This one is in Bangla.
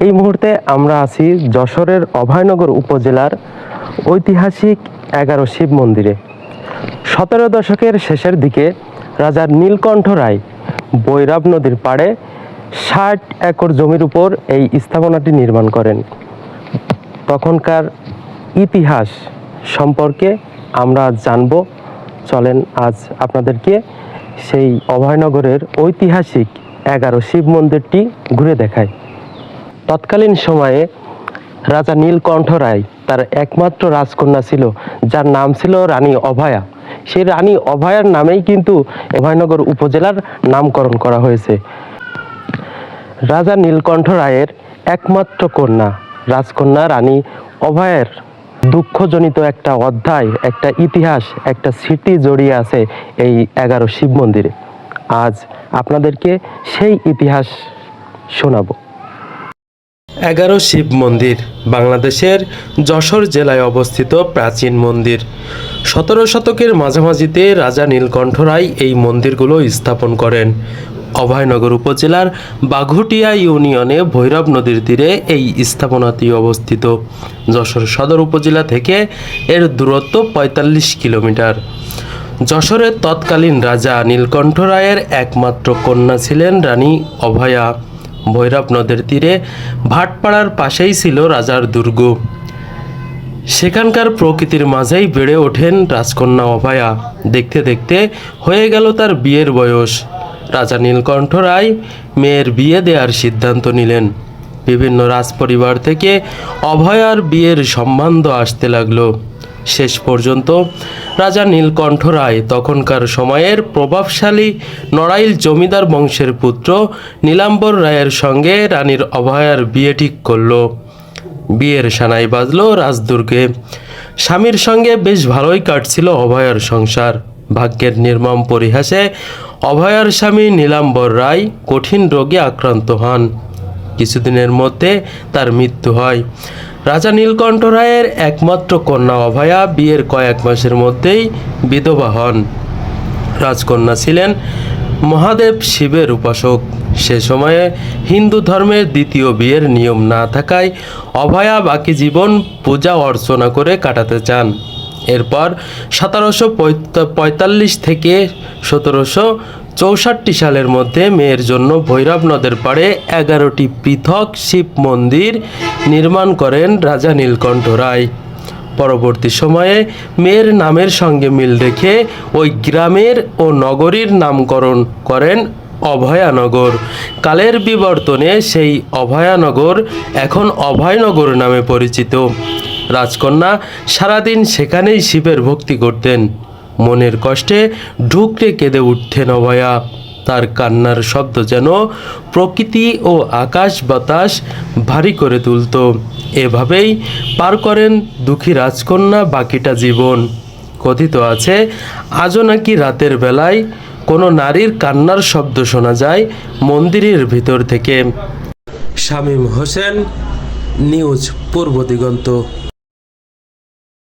এই মুহূর্তে আমরা আছি যশোরের অভয়নগর উপজেলার ঐতিহাসিক এগারো শিব মন্দিরে। সতেরো দশকের শেষের দিকে রাজার নীলকণ্ঠ রায় বৈরাব নদীর পাড়ে ষাট একর জমির উপর এই স্থাপনাটি নির্মাণ করেন। তখনকার ইতিহাস সম্পর্কে আমরা জানব। চলেন আজ আপনাদেরকে সেই অভয়নগরের ঐতিহাসিক এগারো শিব মন্দিরটি ঘুরে দেখায় তৎকালীন সময়ে রাজা নীলকণ্ঠ রায় তার একমাত্র রাজকন্যা ছিল, যার নাম ছিল রানী অভয়া। সেই রানী অভয়ার নামেই কিন্তু অভয়নগর উপজেলার নামকরণ করা হয়েছে। রাজা নীলকণ্ঠ রায়ের একমাত্র কন্যা, রাজকন্যা রানী অভয়ের দুঃখজনিত একটা অধ্যায়, একটা ইতিহাস, একটা স্মৃতি জড়িয়ে আছে এই এগারো শিব মন্দিরে। আজ আপনাদেরকে সেই ইতিহাস শোনাবো। এগারো শিব মন্দির, বাংলাদেশের যশোর জেলায় অবস্থিত প্রাচীন মন্দির। সতেরো শতকের মাঝামাঝিতে রাজা নীলকণ্ঠ রায় এই মন্দিরগুলো স্থাপন করেন। অভয়নগর উপজেলার বাঘুটিয়া ইউনিয়নে ভৈরব নদীর তীরে এই স্থাপনাটি অবস্থিত। যশোর সদর উপজেলা থেকে এর দূরত্ব পঁয়তাল্লিশ কিলোমিটার। যশোরের তৎকালীন রাজা নীলকণ্ঠ রায়ের একমাত্র কন্যা ছিলেন রানী অভয়া। ভৈরব নদের তীরে ভাটপাড়ার পাশেই ছিল রাজার দুর্গ। সেখানকার প্রকৃতির মাঝেই বেড়ে ওঠেন রাজকন্যা অভয়া। দেখতে দেখতে হয়ে গেল তার বিয়ের বয়স। রাজা নীলকণ্ঠ রায় মেয়ের বিয়ে দেওয়ার সিদ্ধান্ত নিলেন। বিভিন্ন রাজপরিবার থেকে অভয়ার বিয়ের সম্বন্ধ আসতে লাগল। শেষ পর্যন্ত রাজা নীলকণ্ঠ রায় তখনকার সময়ের প্রভাবশালী নড়াইল জমিদার বংশের পুত্র নীলাম্বর রায়ের সঙ্গে রানীর অভয়ার বিয়ে ঠিক করল। বিয়ের সানাই বাজল রাজদুর্গে। স্বামীর সঙ্গে বেশ ভালোই কাটছিল অভয়ার সংসার। ভাগ্যের নির্মম পরিহাসে অভয়ার স্বামী নীলাম্বর রায় কঠিন রোগে আক্রান্ত হন। কিছুদিনের মধ্যে তার মৃত্যু হয়। রাজা নীলকণ্ঠ রায়ের একমাত্র কন্যা অভয়া বিয়ের কয়েক মাসের মধ্যেই বিধবা হন। রাজকন্যা ছিলেন মহাদেব শিবের উপাসক। সে সময়ে হিন্দু ধর্মের দ্বিতীয় বিয়ের নিয়ম না থাকায় অভয়া বাকি জীবন পূজা অর্চনা করে কাটাতে চান। এরপর সতেরোশো পঁয়তাল্লিশ থেকে সতেরোশো চৌষট্টি সালের মধ্যে মেয়ের জন্য ভৈরব নদের পাড়ে এগারোটি পৃথক শিব মন্দির নির্মাণ করেন রাজা নীলকণ্ঠ রায়। পরবর্তী সময়ে মেয়ের নামের সঙ্গে মিল রেখে ওই গ্রামের ও নগরীর নামকরণ করেন অভয়ানগর। কালের বিবর্তনে সেই অভয়ানগর এখন অভয়নগর নামে পরিচিত। রাজকন্যা সারাদিন সেখানেই শিবের ভক্তি করতেন। মনের কষ্টে ঢুকরে কেঁদে উঠতেন অভয়া। তার কান্নার শব্দ যেন প্রকৃতি ও আকাশ বাতাস ভারী করে তুলত। এভাবেই পার করেন দুঃখী রাজকন্যা বাকিটা জীবন। কথিত আছে, আজও নাকি রাতের বেলায় কোনো নারীর কান্নার শব্দ শোনা যায় মন্দিরের ভিতর থেকে। শামীম হোসেন, নিউজ পূর্ব দিগন্ত।